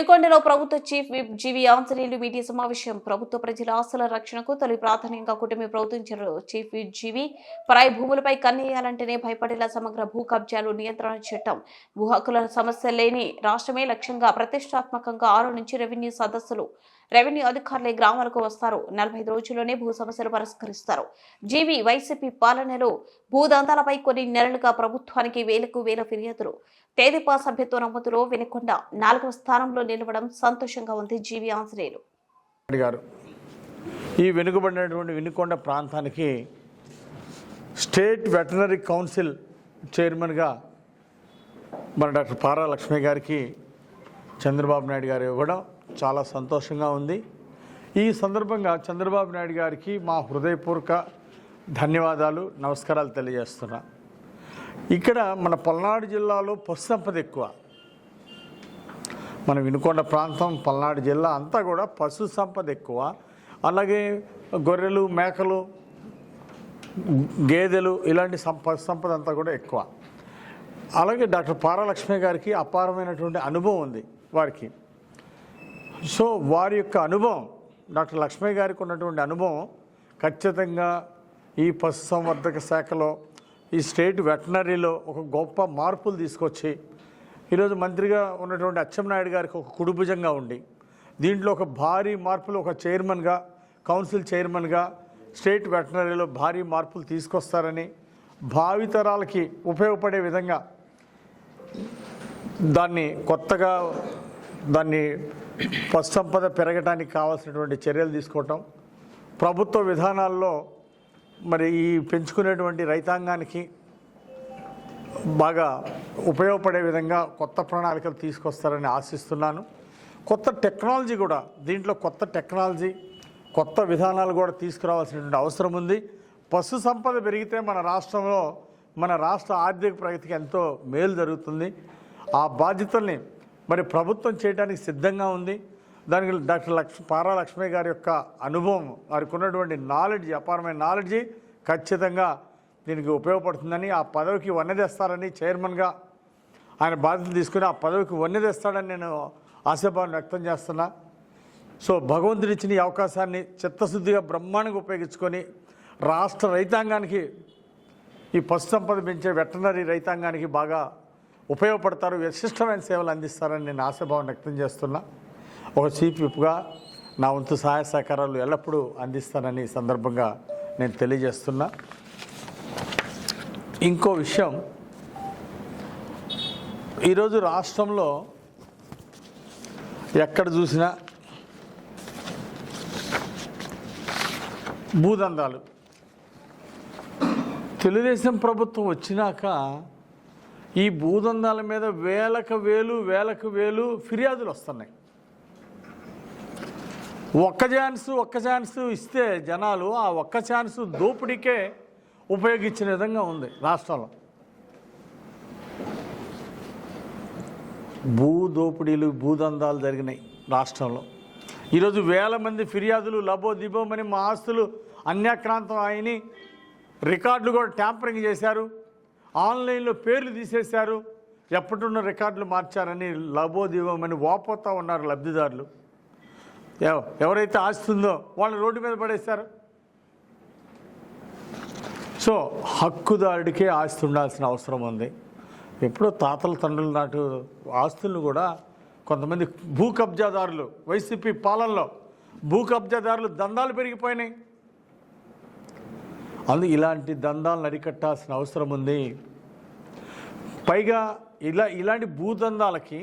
వెనుకొండలో ప్రభుత్వ chief whip GV Anjaneyulu media సమావేశం. ప్రభుత్వ ప్రజల ఆస్తుల రక్షణకు తొలి ప్రాధాన్యంగా కూటమి ప్రభుత్వించారు. చీఫ్ విప్ జీవి పరాయి భూములపై కన్నేయాలంటేనే భయపడేలా సమగ్ర భూ కబ్జాలు నియంత్రణ చట్టం. భూ హక్కుల సమస్య లేని రాష్ట్రమే లక్ష్యంగా ప్రతిష్టాత్మకంగా ఆరు నుంచి రెవెన్యూ సదస్సులు రెవెన్యూ అధికారులే గ్రామాలకు వస్తారు. నలభై రోజుల్లోనే భూ సమస్యలు పరిష్కరిస్తారు. జీవి వైసీపీ పాలనలో భూదందాలపై కొన్ని నెలలుగా ప్రభుత్వానికి వేలకు వేల ఫిర్యాదులు. తేదీపా సభ్యత్వ నమోదులో వినకుండా నాలుగవ స్థానంలో నిలవడం సంతోషంగా ఉంది జీవి ఆంజనేయులు. గారు ఈ వెనుకబడినటువంటి వినుకొండ ప్రాంతానికి స్టేట్ వెటనరీ కౌన్సిల్ చైర్మన్గా మన డాక్టర్ పారా లక్ష్మి గారికి చంద్రబాబు నాయుడు గారు ఇవ్వడం చాలా సంతోషంగా ఉంది. ఈ సందర్భంగా చంద్రబాబు నాయుడు గారికి మా హృదయపూర్వక ధన్యవాదాలు నమస్కారాలు తెలియజేస్తున్నా. ఇక్కడ మన పల్నాడు జిల్లాలో పశు సంపద ఎక్కువ. మన వినుకొండ ప్రాంతం పల్నాడు జిల్లా అంతా కూడా పశు సంపద ఎక్కువ. అలాగే గొర్రెలు మేకలు గేదెలు ఇలాంటి సం పశు సంపద అంతా కూడా ఎక్కువ. అలాగే డాక్టర్ పారాలక్ష్మి గారికి అపారమైనటువంటి అనుభవం ఉంది వారికి. సో వారి యొక్క అనుభవం డాక్టర్ లక్ష్మయ్య గారికి ఉన్నటువంటి అనుభవం ఖచ్చితంగా ఈ పశుసంవర్ధక శాఖలో ఈ స్టేట్ వెటనరీలో ఒక గొప్ప మార్పులు తీసుకొచ్చి ఈరోజు మంత్రిగా ఉన్నటువంటి అచ్చెన్నాయుడు గారికి ఒక కుడుభుజంగా ఉండి దీంట్లో ఒక భారీ మార్పులు ఒక చైర్మన్గా కౌన్సిల్ చైర్మన్గా స్టేట్ వెటనరీలో భారీ మార్పులు తీసుకొస్తారని భావితరాలకి ఉపయోగపడే విధంగా దాన్ని కొత్తగా దాన్ని పశు సంపద పెరగడానికి కావాల్సినటువంటి చర్యలు తీసుకోవటం ప్రభుత్వ విధానాల్లో మరి ఈ పెంచుకునేటువంటి రైతాంగానికి బాగా ఉపయోగపడే విధంగా కొత్త ప్రణాళికలు తీసుకొస్తారని ఆశిస్తున్నాను. కొత్త టెక్నాలజీ కూడా దీంట్లో కొత్త టెక్నాలజీ కొత్త విధానాలు కూడా తీసుకురావాల్సినటువంటి అవసరం ఉంది. పశు సంపద పెరిగితే మన రాష్ట్రంలో మన రాష్ట్ర ఆర్థిక ప్రగతికి ఎంతో మేలు జరుగుతుంది. ఆ బాధ్యతల్ని మరి ప్రభుత్వం చేయడానికి సిద్ధంగా ఉంది. దానికి డాక్టర్ లక్ష్ పారా లక్ష్మి గారి యొక్క అనుభవం వారికి ఉన్నటువంటి నాలెడ్జ్ అపారమైన నాలెడ్జి ఖచ్చితంగా దీనికి ఉపయోగపడుతుందని ఆ పదవికి వన్నెదేస్తారని చైర్మన్గా ఆయన బాధ్యతలు తీసుకుని ఆ పదవికి వన్నెదేస్తాడని నేను ఆశాభావం వ్యక్తం చేస్తున్నా. సో భగవంతుడు ఇచ్చిన ఈ అవకాశాన్ని చిత్తశుద్ధిగా బ్రహ్మాండంగా ఉపయోగించుకొని రాష్ట్ర రైతాంగానికి ఈ పశు సంపద పెంచే వెటనరీ రైతాంగానికి బాగా ఉపయోగపడతారు విశిష్టమైన సేవలు అందిస్తారని నేను ఆశాభావం వ్యక్తం చేస్తున్నా. ఒక చీఫ్ విప్గా నా వంతు సహాయ సహకారాలు ఎల్లప్పుడూ అందిస్తానని సందర్భంగా నేను తెలియజేస్తున్నా. ఇంకో విషయం ఈరోజు రాష్ట్రంలో ఎక్కడ చూసినా భూదందాలు. తెలుగుదేశం ప్రభుత్వం వచ్చినాక ఈ భూదందాల మీద వేలకు వేలు వేలకు వేలు ఫిర్యాదులు వస్తున్నాయి. ఒక్క ఛాన్స్ ఒక్క ఛాన్స్ ఇస్తే జనాలు ఆ ఒక్క ఛాన్స్ దోపిడీకే ఉపయోగించిన విధంగా ఉంది రాష్ట్రంలో. భూ దోపిడీలు భూదందాలు జరిగినాయి రాష్ట్రంలో. ఈరోజు వేల మంది ఫిర్యాదులు లబో దిబోమని మా ఆస్తులు అన్యాక్రాంతం అయిని రికార్డులు కూడా ట్యాంపరింగ్ చేశారు. ఆన్లైన్లో పేర్లు తీసేశారు. ఎప్పటిన్న రికార్డులు మార్చారని లబో దిబోమని వాపోతా ఉన్నారు లబ్ధిదారులు. ఎవరైతే ఆస్తి వాళ్ళు రోడ్డు మీద పడేశారు. సో హక్కుదారుడికే ఆస్తి ఉండాల్సిన అవసరం ఉంది. ఎప్పుడో తాతల తండ్రుల నాటు ఆస్తులను కూడా కొంతమంది భూ కబ్జాదారులు వైసీపీ పాలనలో భూ కబ్జాదారులు దందాలు పెరిగిపోయినాయి. అందు ఇలాంటి దందాలను అరికట్టాల్సిన అవసరం ఉంది. పైగా ఇలా ఇలాంటి భూదందాలకి